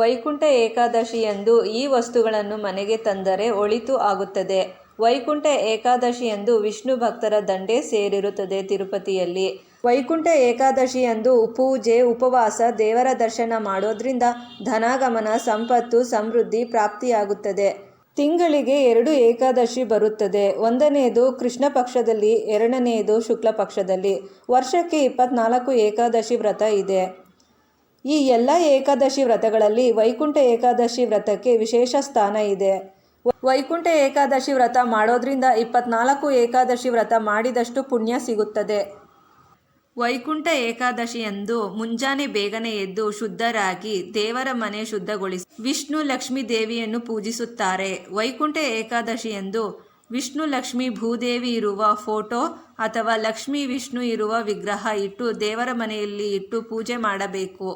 ವೈಕುಂಠ ಏಕಾದಶಿಯಂದು ಈ ವಸ್ತುಗಳನ್ನು ಮನೆಗೆ ತಂದರೆ ಒಳಿತು ಆಗುತ್ತದೆ. ವೈಕುಂಠ ಏಕಾದಶಿಯಂದು ವಿಷ್ಣು ಭಕ್ತರ ದಂಡೆ ಸೇರಿರುತ್ತದೆ ತಿರುಪತಿಯಲ್ಲಿ. ವೈಕುಂಠ ಏಕಾದಶಿಯಂದು ಪೂಜೆ, ಉಪವಾಸ, ದೇವರ ದರ್ಶನ ಮಾಡೋದ್ರಿಂದ ಧನಾಗಮನ, ಸಂಪತ್ತು, ಸಮೃದ್ಧಿ ಪ್ರಾಪ್ತಿಯಾಗುತ್ತದೆ. ತಿಂಗಳಿಗೆ ಎರಡು ಏಕಾದಶಿ ಬರುತ್ತದೆ. ಒಂದನೆಯದು ಕೃಷ್ಣ ಪಕ್ಷದಲ್ಲಿ, ಎರಡನೆಯದು ಶುಕ್ಲ ಪಕ್ಷದಲ್ಲಿ. ವರ್ಷಕ್ಕೆ ಇಪ್ಪತ್ನಾಲ್ಕು ಏಕಾದಶಿ ವ್ರತ ಇದೆ. ಈ ಎಲ್ಲ ಏಕಾದಶಿ ವ್ರತಗಳಲ್ಲಿ ವೈಕುಂಠ ಏಕಾದಶಿ ವ್ರತಕ್ಕೆ ವಿಶೇಷ ಸ್ಥಾನ ಇದೆ. ವೈಕುಂಠ ಏಕಾದಶಿ ವ್ರತ ಮಾಡೋದ್ರಿಂದ ಇಪ್ಪತ್ನಾಲ್ಕು ಏಕಾದಶಿ ವ್ರತ ಮಾಡಿದಷ್ಟು ಪುಣ್ಯ ಸಿಗುತ್ತದೆ. ವೈಕುಂಠ ಏಕಾದಶಿಯಂದು ಮುಂಜಾನೆ ಬೇಗನೆ ಎದ್ದು ಶುದ್ಧರಾಗಿ ದೇವರ ಮನೆ ಶುದ್ಧಗೊಳಿಸಿ ವಿಷ್ಣು ಲಕ್ಷ್ಮೀ ದೇವಿಯನ್ನು ಪೂಜಿಸುತ್ತಾರೆ. ವೈಕುಂಠ ಏಕಾದಶಿಯಂದು ವಿಷ್ಣು ಲಕ್ಷ್ಮಿ ಭೂದೇವಿ ಇರುವ ಫೋಟೋ ಅಥವಾ ಲಕ್ಷ್ಮಿ ವಿಷ್ಣು ಇರುವ ವಿಗ್ರಹ ಇಟ್ಟು ದೇವರ ಮನೆಯಲ್ಲಿ ಇಟ್ಟು ಪೂಜೆ ಮಾಡಬೇಕು.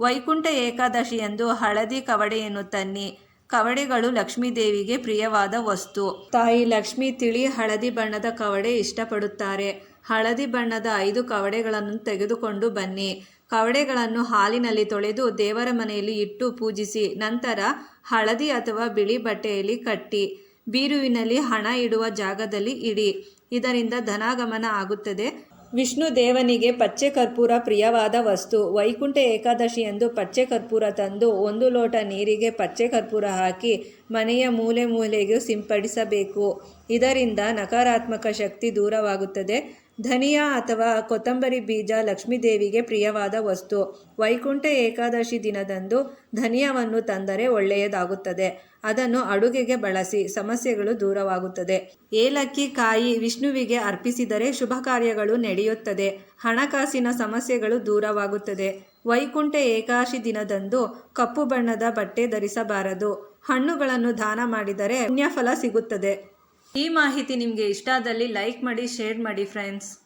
ವೈಕುಂಠ ಏಕಾದಶಿಯಂದು ಹಳದಿ ಕವಡೆಯನ್ನು ತನ್ನಿ ಕವಡೆಗಳು ಲಕ್ಷ್ಮೀ ದೇವಿಗೆ ಪ್ರಿಯವಾದ ವಸ್ತು. ತಾಯಿ ಲಕ್ಷ್ಮಿ ತಿಳಿ ಹಳದಿ ಬಣ್ಣದ ಕವಡೆ ಇಷ್ಟಪಡುತ್ತಾರೆ. ಹಳದಿ ಬಣ್ಣದ ಐದು ಕವಡೆಗಳನ್ನು ತೆಗೆದುಕೊಂಡು ಬನ್ನಿ. ಕವಡೆಗಳನ್ನು ಹಾಲಿನಲ್ಲಿ ತೊಳೆದು ದೇವರ ಮನೆಯಲ್ಲಿ ಇಟ್ಟು ಪೂಜಿಸಿ. ನಂತರ ಹಳದಿ ಅಥವಾ ಬಿಳಿ ಬಟ್ಟೆಯಲ್ಲಿ ಕಟ್ಟಿ. ಬೀರುವಿನಲ್ಲಿ ಹಣ ಇಡುವ ಜಾಗದಲ್ಲಿ ಇಡಿ. ಇದರಿಂದ ಧನಾಗಮನ ಆಗುತ್ತದೆ. ವಿಷ್ಣು ದೇವನಿಗೆ ಪಚ್ಚೆ ಕರ್ಪೂರ ಪ್ರಿಯವಾದ ವಸ್ತು. ವೈಕುಂಠ ಏಕಾದಶಿಯಂದು ಪಚ್ಚೆ ಕರ್ಪೂರ ತಂದು ಒಂದು ಲೋಟ ನೀರಿಗೆ ಪಚ್ಚೆ ಕರ್ಪೂರ ಹಾಕಿ ಮನೆಯ ಮೂಲೆ ಮೂಲೆಗೂ ಸಿಂಪಡಿಸಬೇಕು. ಇದರಿಂದ ನಕಾರಾತ್ಮಕ ಶಕ್ತಿ ದೂರವಾಗುತ್ತದೆ. ಧನಿಯಾ ಅಥವಾ ಕೊತ್ತಂಬರಿ ಬೀಜ ಲಕ್ಷ್ಮೀದೇವಿಗೆ ಪ್ರಿಯವಾದ ವಸ್ತು. ವೈಕುಂಠ ಏಕಾದಶಿ ದಿನದಂದು ಧನಿಯವನ್ನು ತಂದರೆ ಒಳ್ಳೆಯದಾಗುತ್ತದೆ. ಅದನ್ನು ಅಡುಗೆಗೆ ಬಳಸಿ ಸಮಸ್ಯೆಗಳು ದೂರವಾಗುತ್ತದೆ. ಏಲಕ್ಕಿ, ಕಾಯಿ ವಿಷ್ಣುವಿಗೆ ಅರ್ಪಿಸಿದರೆ ಶುಭ ಕಾರ್ಯಗಳು ನಡೆಯುತ್ತದೆ. ಹಣಕಾಸಿನ ಸಮಸ್ಯೆಗಳು ದೂರವಾಗುತ್ತದೆ. ವೈಕುಂಠ ಏಕಾದಶಿ ದಿನದಂದು ಕಪ್ಪು ಬಣ್ಣದ ಬಟ್ಟೆ ಧರಿಸಬಾರದು. ಹಣ್ಣುಗಳನ್ನು ದಾನ ಮಾಡಿದರೆ ಪುಣ್ಯಫಲ ಸಿಗುತ್ತದೆ. ಈ ಮಾಹಿತಿ ನಿಮಗೆ ಇಷ್ಟ ಆದಲ್ಲಿ ಲೈಕ್ ಮಾಡಿ, ಶೇರ್ ಮಾಡಿ ಫ್ರೆಂಡ್ಸ್.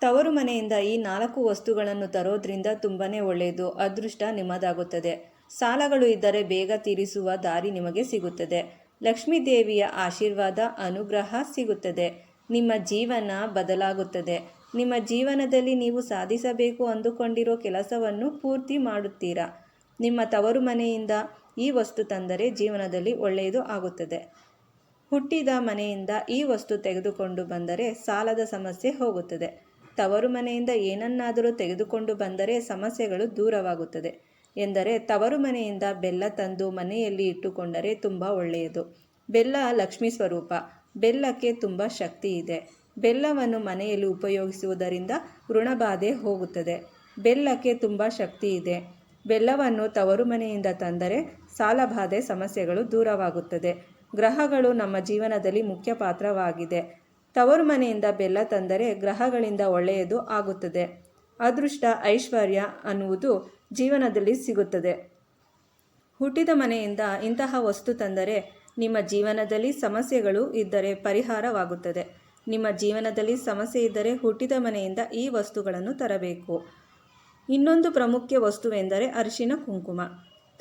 ತವರು ಮನೆಯಿಂದ ಈ ನಾಲ್ಕು ವಸ್ತುಗಳನ್ನು ತರೋದ್ರಿಂದ ತುಂಬಾ ಒಳ್ಳೆಯದು, ಅದೃಷ್ಟ ನಿಮ್ಮದಾಗುತ್ತದೆ. ಸಾಲಗಳು ಇದ್ದರೆ ಬೇಗ ತೀರಿಸುವ ದಾರಿ ನಿಮಗೆ ಸಿಗುತ್ತದೆ. ಲಕ್ಷ್ಮೀ ದೇವಿಯ ಆಶೀರ್ವಾದ, ಅನುಗ್ರಹ ಸಿಗುತ್ತದೆ. ನಿಮ್ಮ ಜೀವನ ಬದಲಾಗುತ್ತದೆ. ನಿಮ್ಮ ಜೀವನದಲ್ಲಿ ನೀವು ಸಾಧಿಸಬೇಕು ಅಂದುಕೊಂಡಿರೋ ಕೆಲಸವನ್ನು ಪೂರ್ತಿ ಮಾಡುತ್ತೀರಾ? ನಿಮ್ಮ ತವರು ಮನೆಯಿಂದ ಈ ವಸ್ತು ತಂದರೆ ಜೀವನದಲ್ಲಿ ಒಳ್ಳೆಯದು ಆಗುತ್ತದೆ. ಹುಟ್ಟಿದ ಮನೆಯಿಂದ ಈ ವಸ್ತು ತೆಗೆದುಕೊಂಡು ಬಂದರೆ ಸಾಲದ ಸಮಸ್ಯೆ ಹೋಗುತ್ತದೆ. ತವರು ಮನೆಯಿಂದ ಏನನ್ನಾದರೂ ತೆಗೆದುಕೊಂಡು ಬಂದರೆ ಸಮಸ್ಯೆಗಳು ದೂರವಾಗುತ್ತದೆ. ಎಂದರೆ ತವರು ಮನೆಯಿಂದ ಬೆಲ್ಲ ತಂದು ಮನೆಯಲ್ಲಿ ಇಟ್ಟುಕೊಂಡರೆ ತುಂಬ ಒಳ್ಳೆಯದು. ಬೆಲ್ಲ ಲಕ್ಷ್ಮಿ ಸ್ವರೂಪ. ಬೆಲ್ಲಕ್ಕೆ ತುಂಬ ಶಕ್ತಿ ಇದೆ. ಬೆಲ್ಲವನ್ನು ಮನೆಯಲ್ಲಿ ಉಪಯೋಗಿಸುವುದರಿಂದ ಋಣಬಾಧೆ ಹೋಗುತ್ತದೆ. ಬೆಲ್ಲಕ್ಕೆ ತುಂಬ ಶಕ್ತಿ ಇದೆ. ಬೆಲ್ಲವನ್ನು ತವರು ಮನೆಯಿಂದ ತಂದರೆ ಸಾಲಬಾಧೆ ಸಮಸ್ಯೆಗಳು ದೂರವಾಗುತ್ತದೆ. ಗ್ರಹಗಳು ನಮ್ಮ ಜೀವನದಲ್ಲಿ ಮುಖ್ಯ ಪಾತ್ರವಾಗಿದೆ. ತವರು ಮನೆಯಿಂದ ಬೆಲ್ಲ ತಂದರೆ ಗ್ರಹಗಳಿಂದ ಒಳ್ಳೆಯದು ಆಗುತ್ತದೆ. ಅದೃಷ್ಟ, ಐಶ್ವರ್ಯ ಅನ್ನುವುದು ಜೀವನದಲ್ಲಿ ಸಿಗುತ್ತದೆ. ಹುಟ್ಟಿದ ಮನೆಯಿಂದ ಇಂತಹ ವಸ್ತು ತಂದರೆ ನಿಮ್ಮ ಜೀವನದಲ್ಲಿ ಸಮಸ್ಯೆಗಳು ಇದ್ದರೆ ಪರಿಹಾರವಾಗುತ್ತದೆ. ನಿಮ್ಮ ಜೀವನದಲ್ಲಿ ಸಮಸ್ಯೆ ಇದ್ದರೆ ಹುಟ್ಟಿದ ಮನೆಯಿಂದ ಈ ವಸ್ತುಗಳನ್ನು ತರಬೇಕು. ಇನ್ನೊಂದು ಪ್ರಮುಖ ವಸ್ತುವೆಂದರೆ ಅರಿಶಿನ ಕುಂಕುಮ.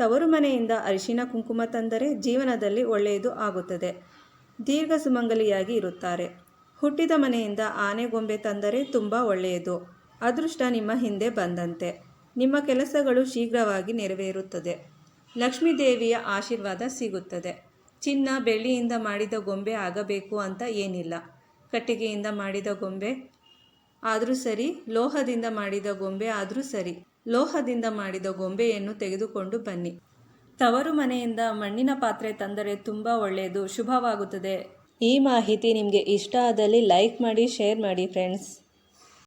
ತವರು ಮನೆಯಿಂದ ಅರಿಶಿನ ಕುಂಕುಮ ತಂದರೆ ಜೀವನದಲ್ಲಿ ಒಳ್ಳೆಯದು ಆಗುತ್ತದೆ. ದೀರ್ಘ ಸುಮಂಗಲಿಯಾಗಿ ಇರುತ್ತಾರೆ. ಹುಟ್ಟಿದ ಮನೆಯಿಂದ ಆನೆಗೊಂಬೆ ತಂದರೆ ತುಂಬ ಒಳ್ಳೆಯದು. ಅದೃಷ್ಟ ನಿಮ್ಮ ಹಿಂದೆ ಬಂದಂತೆ. ನಿಮ್ಮ ಕೆಲಸಗಳು ಶೀಘ್ರವಾಗಿ ನೆರವೇರುತ್ತದೆ. ಲಕ್ಷ್ಮೀ ದೇವಿಯ ಆಶೀರ್ವಾದ ಸಿಗುತ್ತದೆ. ಚಿನ್ನ ಬೆಳ್ಳಿಯಿಂದ ಮಾಡಿದ ಗೊಂಬೆ ಆಗಬೇಕು ಅಂತ ಏನಿಲ್ಲ. ಕಟ್ಟಿಗೆಯಿಂದ ಮಾಡಿದ ಗೊಂಬೆ ಆದರೂ ಸರಿ, ಲೋಹದಿಂದ ಮಾಡಿದ ಗೊಂಬೆ ಆದರೂ ಸರಿ. ಲೋಹದಿಂದ ಮಾಡಿದ ಗೊಂಬೆಯನ್ನು ತೆಗೆದುಕೊಂಡು ಬನ್ನಿ. ತವರು ಮನೆಯಿಂದ ಮಣ್ಣಿನ ಪಾತ್ರೆ ತಂದರೆ ತುಂಬ ಒಳ್ಳೆಯದು, ಶುಭವಾಗುತ್ತದೆ. ಈ ಮಾಹಿತಿ ನಿಮಗೆ ಇಷ್ಟ ಆದಲ್ಲಿ ಲೈಕ್ ಮಾಡಿ, ಶೇರ್ ಮಾಡಿ ಫ್ರೆಂಡ್ಸ್